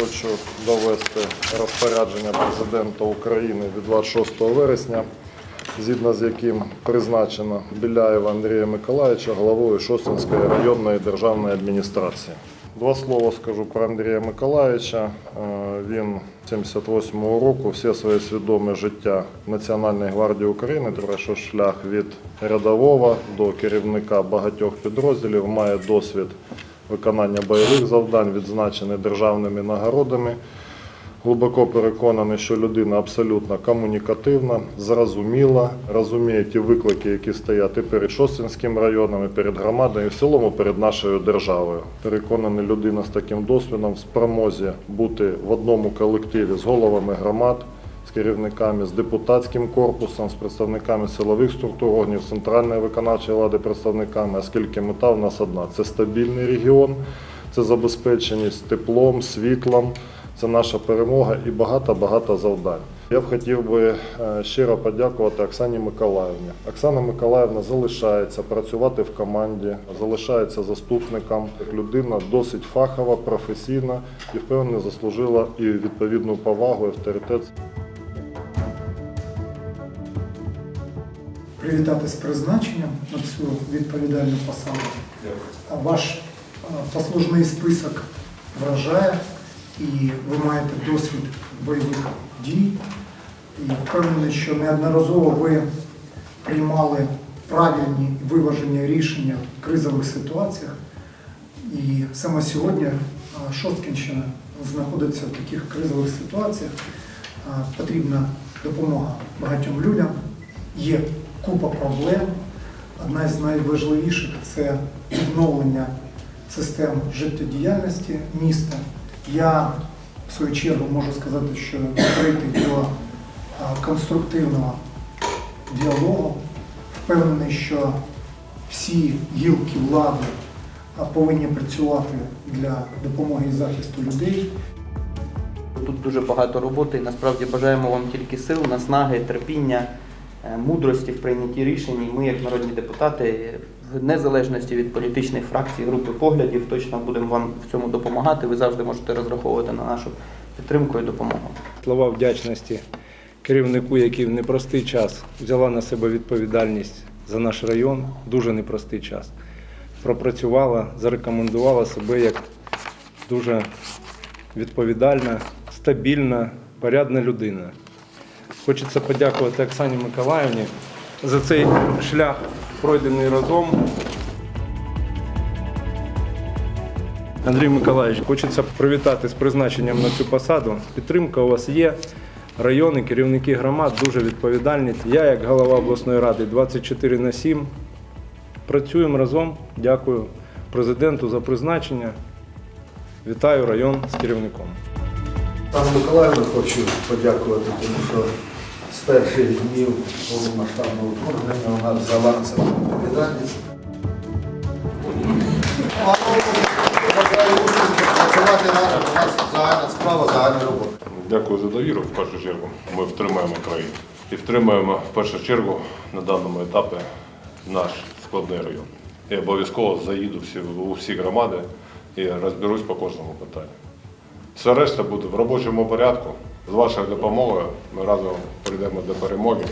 хочу довести розпорядження президента України від 26 вересня, згідно з яким призначено Біляєва Андрія Миколаївича головою Шостинської районної державної адміністрації. Два слова скажу про Андрія Миколаївича. Е, Він 78-го року все своє свідоме життя Національної гвардії України пройшов шлях від рядового до керівника багатьох підрозділів, має досвід виконання бойових завдань, відзначений державними нагородами. Глибоко переконаний, що людина абсолютно комунікативна, зрозуміла, розуміє ті виклики, які стоять і перед Шостинським районом, і перед громадою, і в цілому перед нашою державою. Переконаний, людина з таким досвідом в спромозі бути в одному колективі з головами громад, керівниками, з депутатським корпусом, з представниками силових структур органів центральної виконавчої влади, представниками, оскільки мета в нас одна це стабільний регіон, це забезпеченість теплом, світлом. Це наша перемога і багато-багато завдань. Я б хотів би е, щиро подякувати Оксані Миколаївні. Оксана Миколаївна залишається працювати в команді, залишається заступником. Людина досить фахова, професійна і впевнено заслужила і відповідну повагу, і авторитет. Привітати з призначенням на цю відповідальну посаду. Ваш е, послужний список вражає, і ви маєте досвід бойових дій. І впевнений, що неодноразово ви приймали правильні і виважені рішення в кризових ситуаціях. І саме сьогодні е, Шосткінщина знаходиться в таких кризових ситуаціях. Е, Потрібна допомога багатьом людям. Є купа проблем. Одна з найважливіших це відновлення систем життєдіяльності міста. Я в свою чергу можу сказати, що відкритий до конструктивного діалогу. Впевнений, що всі гілки влади повинні працювати для допомоги і захисту людей. Тут дуже багато роботи і насправді бажаємо вам тільки сил, наснаги, терпіння, мудрості в прийнятті рішень. І ми, як народні депутати, в незалежності від політичних фракцій, групи поглядів, точно будемо вам в цьому допомагати. Ви завжди можете розраховувати на нашу підтримку і допомогу. Слова вдячності керівнику, який в непростий час взяла на себе відповідальність за наш район, дуже непростий час. Пропрацювала, зарекомендувала себе як дуже відповідальна, стабільна, порядна людина. Хочеться подякувати Оксані Миколаївні за цей шлях, пройдений разом. Андрій Миколаївич, хочеться привітати з призначенням на цю посаду. Підтримка у вас є. Райони, керівники громад дуже відповідальні. Я, як голова обласної ради, 24 на 7. Працюємо разом. Дякую президенту за призначення. Вітаю район з керівником. Пану Миколаївну хочу подякувати, тому що з перших днів повномасштабного вторгнення відповідальність. У нас загальна справа, загальна робота. Дякую за довіру в першу чергу. Ми втримаємо країну. І втримаємо в першу чергу на даному етапі наш складний район. Я обов'язково заїду всі, у всі громади і розберусь по кожному питанню. Все решта буде в робочому порядку. З вашою допомогою ми разом прийдемо до перемоги.